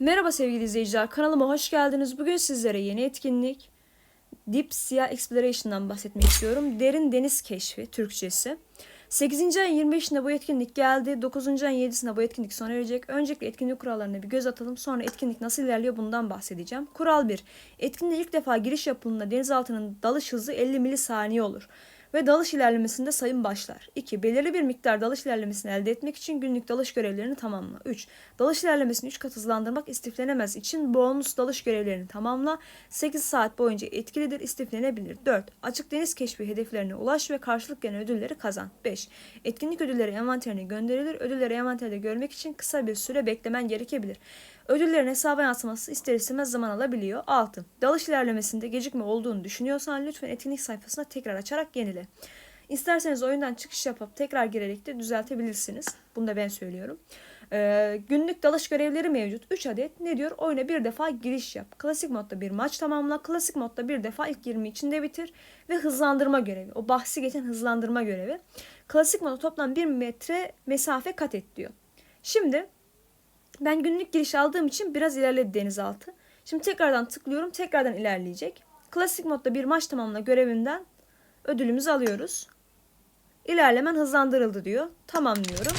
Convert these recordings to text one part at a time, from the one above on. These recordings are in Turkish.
Merhaba sevgili izleyiciler, kanalıma hoş geldiniz. Bugün sizlere yeni etkinlik Deep Sea Exploration'dan bahsetmek istiyorum. Derin Deniz Keşfi Türkçesi. 8. ayın 25'inde bu etkinlik geldi. 9. ayın 7'sinde bu etkinlik sona erecek. Öncelikle etkinlik kurallarına bir göz atalım. Sonra etkinlik nasıl ilerliyor bundan bahsedeceğim. Kural 1. Etkinliğe ilk defa giriş yapıldığında denizaltının dalış hızı 50 milisaniye olur ve dalış ilerlemesinde sayım başlar. 2. Belirli bir miktar dalış ilerlemesini elde etmek için günlük dalış görevlerini tamamla. 3. Dalış ilerlemesini 3 kat hızlandırmak istiflenemez için bonus dalış görevlerini tamamla. 8 saat boyunca etkilidir, istiflenebilir. 4. Açık deniz keşfi hedeflerine ulaş ve karşılık gelen ödülleri kazan. 5. Etkinlik ödülleri envanterine gönderilir. Ödülleri envanterde görmek için kısa bir süre beklemen gerekebilir. Ödüllerin hesaba yansıması ister istemez zaman alabiliyor. 6. Dalış ilerlemesinde gecikme olduğunu düşünüyorsan lütfen etkinlik sayfasına tekrar açarak yenile. İsterseniz oyundan çıkış yapıp tekrar girerek de düzeltebilirsiniz. Bunu da ben söylüyorum. Ee, günlük dalış görevleri mevcut. 3 adet ne diyor? Oyuna bir defa giriş yap. Klasik modda bir maç tamamla. Klasik modda bir defa ilk 20 içinde bitir. Ve hızlandırma görevi. O bahsi geçen hızlandırma görevi. Klasik modda toplam 1 metre mesafe kat et diyor. Şimdi ben günlük giriş aldığım için biraz ilerledi denizaltı. Şimdi tekrardan tıklıyorum. Tekrardan ilerleyecek. Klasik modda bir maç tamamla görevinden ödülümüzü alıyoruz. İlerlemen hızlandırıldı diyor. Tamam diyorum.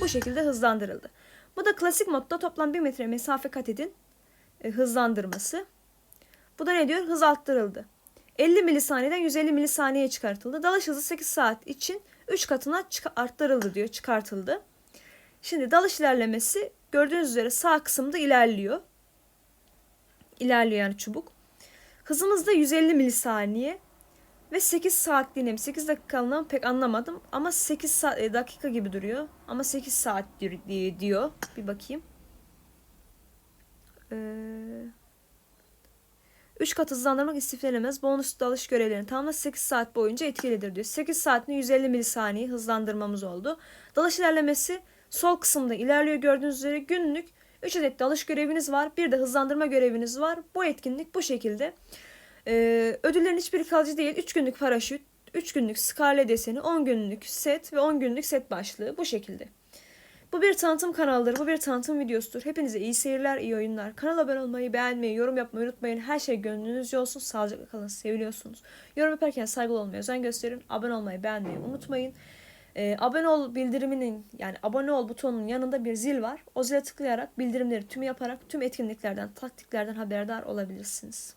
Bu şekilde hızlandırıldı. Bu da klasik modda toplam 1 metre mesafe kat edin e, hızlandırması. Bu da ne diyor? Hız arttırıldı. 50 milisaniyeden 150 milisaniyeye çıkartıldı. Dalış hızı 8 saat için 3 katına arttırıldı diyor, çıkartıldı. Şimdi dalış ilerlemesi gördüğünüz üzere sağ kısımda ilerliyor. İlerliyor yani çubuk. Hızımız da 150 milisaniye ve 8 saatliğine 8 dakikalığına pek anlamadım ama 8 saat, e, dakika gibi duruyor ama 8 saat di- di- diyor. Bir bakayım. Ee, 3 kat hızlandırmak istiflenemez. Bonus dalış görevlerini tamamla 8 saat boyunca etkilidir diyor. 8 saatte 150 milisaniye hızlandırmamız oldu. Dalış ilerlemesi sol kısımda ilerliyor gördüğünüz üzere günlük 3 adet dalış göreviniz var. Bir de hızlandırma göreviniz var. Bu etkinlik bu şekilde. Ee, ödüllerin hiçbiri kalıcı değil. 3 günlük paraşüt, 3 günlük skale deseni, 10 günlük set ve 10 günlük set başlığı bu şekilde. Bu bir tanıtım kanalıdır. Bu bir tanıtım videosudur. Hepinize iyi seyirler, iyi oyunlar. Kanala abone olmayı, beğenmeyi, yorum yapmayı unutmayın. Her şey gönlünüzce olsun. Sağlıcakla kalın. Seviliyorsunuz. Yorum yaparken saygılı olmaya özen gösterin. Abone olmayı, beğenmeyi unutmayın. Ee, abone ol bildiriminin yani abone ol butonunun yanında bir zil var. O zile tıklayarak bildirimleri tüm yaparak tüm etkinliklerden, taktiklerden haberdar olabilirsiniz.